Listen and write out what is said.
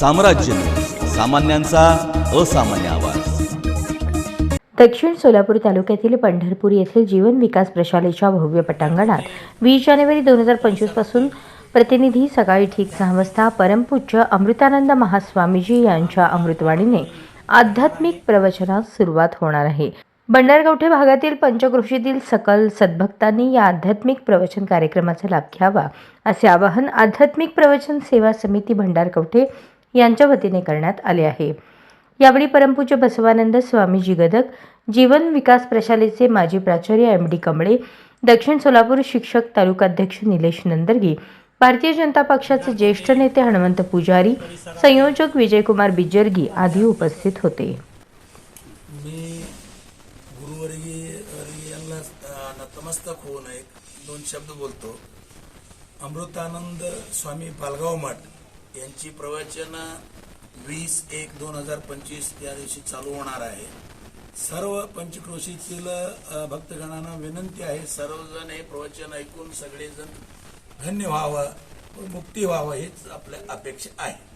साम्राज्य. सामान्यांचा असामान्य आवाज. दक्षिण सोलापूर तालुक्यातील पंढरपूर येथील जीवन विकास प्रशालेच्या भव्य पटांगणात वीस जानेवारी दोन हजार पंचवीसपासून प्रतिनिधी सकाळी ठीक सहा वाजता परमपूज्य अमृतानंद महास्वामीजी यांच्या अमृतवाणीने आध्यात्मिक प्रवचनास सुरुवात होणार आहे. भंडारगवठे भागातील पंचकृषीतील सकल सद्भक्तांनी या आध्यात्मिक प्रवचन कार्यक्रमाचा लाभ घ्यावा असे आवाहन आध्यात्मिक प्रवचन सेवा समिती भंडारगवठे यांच्या वतीने करण्यात आले आहे. यावेळी परमपूज्य बसवानंद स्वामीजी गदक जीवन विकास प्रशालेचे माजी प्राचार्य एम डी कमळे दक्षिण सोलापूर शिक्षक तालुकाध्यक्ष निलेश नंदरगी भारतीय जनता पक्षाचे ज्येष्ठ नेते हनुमंत पुजारी संयोजक विजयकुमार बिजर्गी आदी उपस्थित होते. मी नतमस्तक होऊन एक दोन शब्द बोलतो. अमृतानंद स्वामी पालगाव मठ. यांची प्रवचन वीस एक दोन हजार पंचवीस या दिवशी चालू होणार आहे. सर्व पंचक्रोशीतील भक्तगणांना विनंती आहे सर्वजण हे प्रवचन ऐकून सगळेजण धन्य व्हावं मुक्ती व्हावं हेच आपल्या अपेक्षा आहे.